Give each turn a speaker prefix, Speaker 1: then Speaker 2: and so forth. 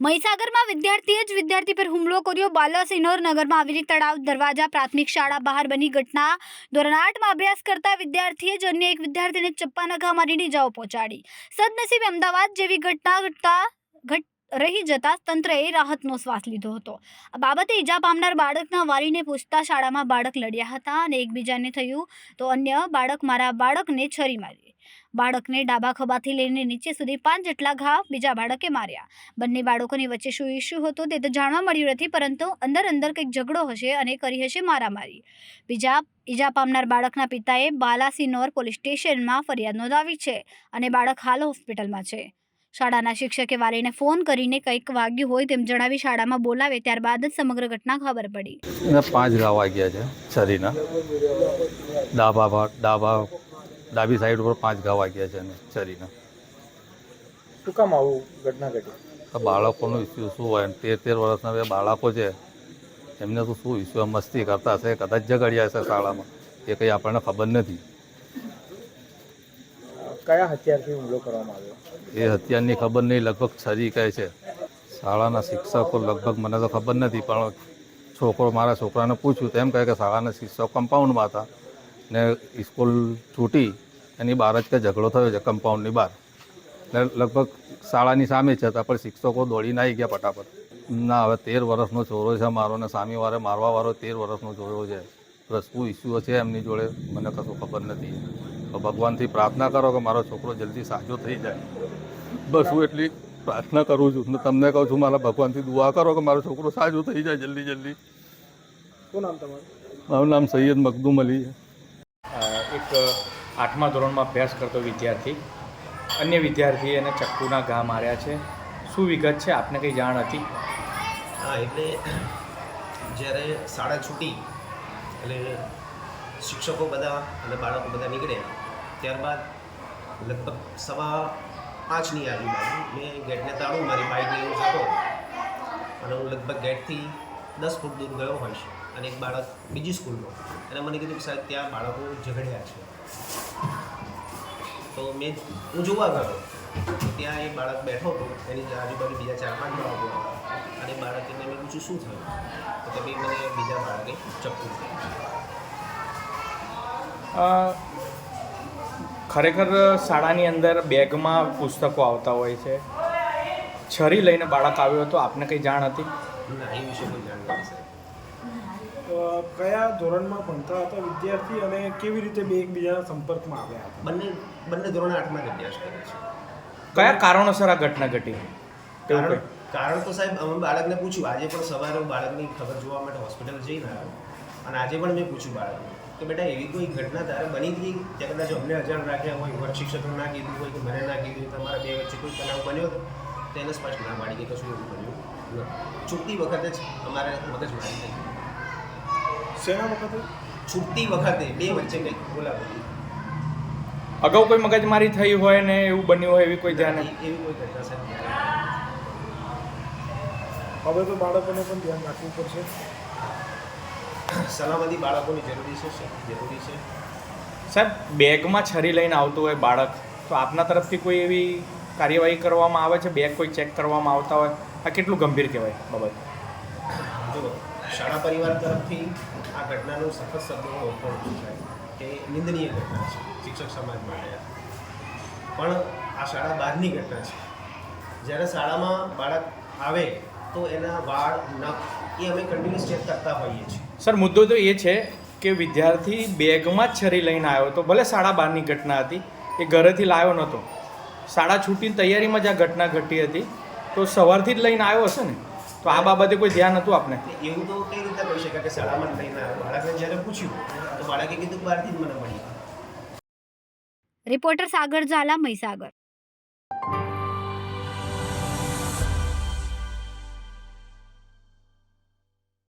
Speaker 1: મહીસાગરમાં વિદ્યાર્થીએ જ વિદ્યાર્થી પર હુમલો કર્યો. બાલાસિનોર નગરમાં આવેલી તળાવ દરવાજા પ્રાથમિક શાળા બહાર બની ઘટના ધોરણ આઠમાં અભ્યાસ કરતા વિદ્યાર્થીએ જ અન્ય એક વિદ્યાર્થીને ચપ્પાના ઘા મારીને ઇજાઓ પહોંચાડી. સદનસીબે અમદાવાદ જેવી ઘટના ઘટતા ઘટ રહી જતા તંત્રએ રાહતનો શ્વાસ લીધો હતો. આ બાબતે ઈજા પામનાર બાળકના વાલીને પૂછતા શાળામાં બાળક લડ્યા હતા અને એકબીજાને થયું, તો અન્ય બાળક મારા બાળકને છરી મારી. બાળકને ડાબા ખભાથી લઈને નીચે સુધી પાંચ જેટલા ઘા બીજા બાળકે માર્યા. બંને બાળકોની વચ્ચે શું ઇસ્યુ હતો તે તો જાણવા મળ્યું નથી, પરંતુ અંદર અંદર કંઈક ઝઘડો હશે અને કરી હશે મારામારી. બીજા, ઈજા પામનાર બાળકના પિતાએ બાલાસિનોર પોલીસ સ્ટેશનમાં ફરિયાદ નોંધાવી છે અને બાળક હાલ હોસ્પિટલમાં છે. શાળાના શિક્ષકે વાલીને ફોન કરીને કંઈક વાગ્યું હોય તેમ જણાવી શાળામાં બોલાવે ત્યારબાદ જ સમગ્ર ઘટના ખબર પડી.
Speaker 2: પાંચ ઘા વાગ્યા છે છરીના ડાબા ભાગ ડાબા ડાબી સાઈડ ઉપર પાંચ ઘા વાગ્યા છે છરીના
Speaker 3: શું કામ આવું ઘટના ઘટી?
Speaker 2: આ બાળકોનું ઇસ્યુ શું હોય? તેર તેર વર્ષના બે બાળકો છે. એમને તો શું ઇસ્યુ મસ્તી કરતા હશે કદાચ ઝઘડ્યા હશે શાળામાં. એ કંઈ આપણને ખબર નથી.
Speaker 3: કયા હથિયારથી હુમલો કરવામાં આવ્યો?
Speaker 2: એ હથિયારની ખબર નહીં, લગભગ છરી કહે છે. શાળાના શિક્ષકો લગભગ, મને તો ખબર નથી, પણ છોકરો, મારા છોકરાને પૂછ્યું તો એમ કહે કે શાળાના શિક્ષક કમ્પાઉન્ડમાં હતા. ને સ્કૂલ છૂટી, એની બહાર જ કે ઝઘડો થયો છે કમ્પાઉન્ડની બહાર. ને લગભગ શાળાની સામે છે હતા, પણ શિક્ષકો દોડીને આવી ગયા ફટાફટ. ના, હવે તેર વર્ષનો છોરો છે મારો, ને સામેવાળે મારવાવાળો તેર વર્ષનો છોરો છે. શું ઇસ્યુ છે એમની જોડે, મને કશું ખબર નથી. તો ભગવાનથી પ્રાર્થના કરો કે મારો છોકરો જલ્દી સાજો થઈ જાય. બસ હું એટલી પ્રાર્થના કરું છું ને તમને કહું છું મારા ભગવાનથી દુઆ કરો કે મારો છોકરો સાજો થઈ જાય જલ્દી જલ્દી.
Speaker 3: શું નામ તમારું?
Speaker 2: મારું નામ સૈયદ મખદુમ અલી છે.
Speaker 4: એક આઠમા ધોરણમાં અભ્યાસ કરતો વિદ્યાર્થી. અન્ય વિદ્યાર્થીએ એને ચક્કુના ઘા માર્યા છે. શું વિગત છે? આપને કંઈ જાણ હતી?
Speaker 5: હા એટલે જ્યારે શાળા છૂટી એટલે શિક્ષકો બધા અને બાળકો બધા નીકળ્યા ત્યારબાદ લગભગ સવા પાંચની આજુબાજુ મેં ગેટને તાળું મારી બાઇક લઈને જતો અને હું લગભગ ગેટથી દસ ફૂટ દૂર ગયો હોઈશ અને એક બાળક બીજી સ્કૂલનો અને મને કીધું કે સાહેબ, ત્યાં બાળકો ઝઘડ્યા છે. તો મેં હું જોવા ગયો. ત્યાં એ બાળક બેઠો હતો, એની આજુબાજુ બીજા ચાર પાંચ બાળકો હતા. અને બાળકને મેં પૂછ્યું, શું થયું? તો કે મને બીજા બાળકે ચપ્પુ.
Speaker 4: ખરેખર શાળાની અંદર બેગમાં પુસ્તકો આવતા હોય છે. છરી લઈને બાળક આવ્યો હતો આપને કંઈ જાણ હતી?
Speaker 5: એ વિશે કોઈ જાણ નથી
Speaker 3: કયા ધોરણમાં ભણતા હતા વિદ્યાર્થી અને કેવી રીતે બે એકબીજાના સંપર્કમાં આવ્યા હતા?
Speaker 5: બંને બંને ધોરણ આઠમાં અભ્યાસ કરે છે.
Speaker 4: કયા કારણોસર આ ઘટના ઘટી?
Speaker 5: કારણ કારણ તો સાહેબ અમે બાળકને પૂછ્યું. આજે પણ સવારે હું બાળકની ખબર જોવા માટે હોસ્પિટલ જઈને આવ્યો. અને આજે પણ મેં પૂછ્યું બાળકને. કે બેટા એવી કોઈ ઘટના તારે બની હતી કે કદાચ અમને અજાણ રાખ્યા હોય વર્ગ શિક્ષકો ના કીધું હોય કે મને ના કીધું તમારા બે વચ્ચે કોઈ તણાવ બન્યો હતો? તો એને સ્પષ્ટ ના પાડી કે કશું એવું બન્યું છૂટતી વખતે જ અમારે મગજમારી થઈ
Speaker 3: શેના વખતે?
Speaker 5: છૂટતી વખતે બે વચ્ચે કંઈક બોલાવી
Speaker 4: અગાઉ કોઈ મગજમારી થઈ હોય ને એવું બન્યું હોય એવી કોઈ ધ્યાન?
Speaker 5: એવી કોઈ ઘટના સાહેબ
Speaker 3: હવે તો બાળકોને પણ ધ્યાન રાખવું પડશે.
Speaker 5: સલામતી બાળકોની જરૂરી છે સેફટી જરૂરી છે?
Speaker 4: સાહેબ બેગમાં છરી લઈને આવતું હોય બાળક તો આપના તરફથી કોઈ એવી કાર્યવાહી કરવામાં આવે છે? બેગ કોઈ ચેક કરવામાં આવતા હોય? આ કેટલું ગંભીર કહેવાય બાબત?
Speaker 5: જો શાળા પરિવાર તરફથી આ ઘટનાનું સખત શબ્દોમાં વખોડ છે કે નિંદનીય ઘટના છે શિક્ષક સમાજ માટે. પણ આ શાળા બહારની ઘટના છે. જ્યારે શાળામાં બાળક આવે તો એના વાળ નખ એ અમે કન્ટિન્યુઅસ ચેક કરતા હોઈએ છીએ.
Speaker 4: સર મુદ્દો તો એ છે કે વિદ્યાર્થી બેગમાં જ છરી લઈને આવ્યો હતો. ભલે શાળા બારની ઘટના હતી એ ઘરેથી લાવ્યો નહોતો. શાળા છૂટીની તૈયારીમાં જ આ ઘટના ઘટી હતી. તો સવારથી જ લઈને આવ્યો હશે ને? તો આ બાબતે કોઈ ધ્યાન હતું આપને?
Speaker 5: એવું તો કઈ રીતે કહી શકાય કે શાળામાં લઈને આવ્યો? બાળકને જ્યારે પૂછ્યું તો બાળકે કીધું બહારથી જ મને મળી
Speaker 1: રિપોર્ટર સાગર ઝાલા મહીસાગર.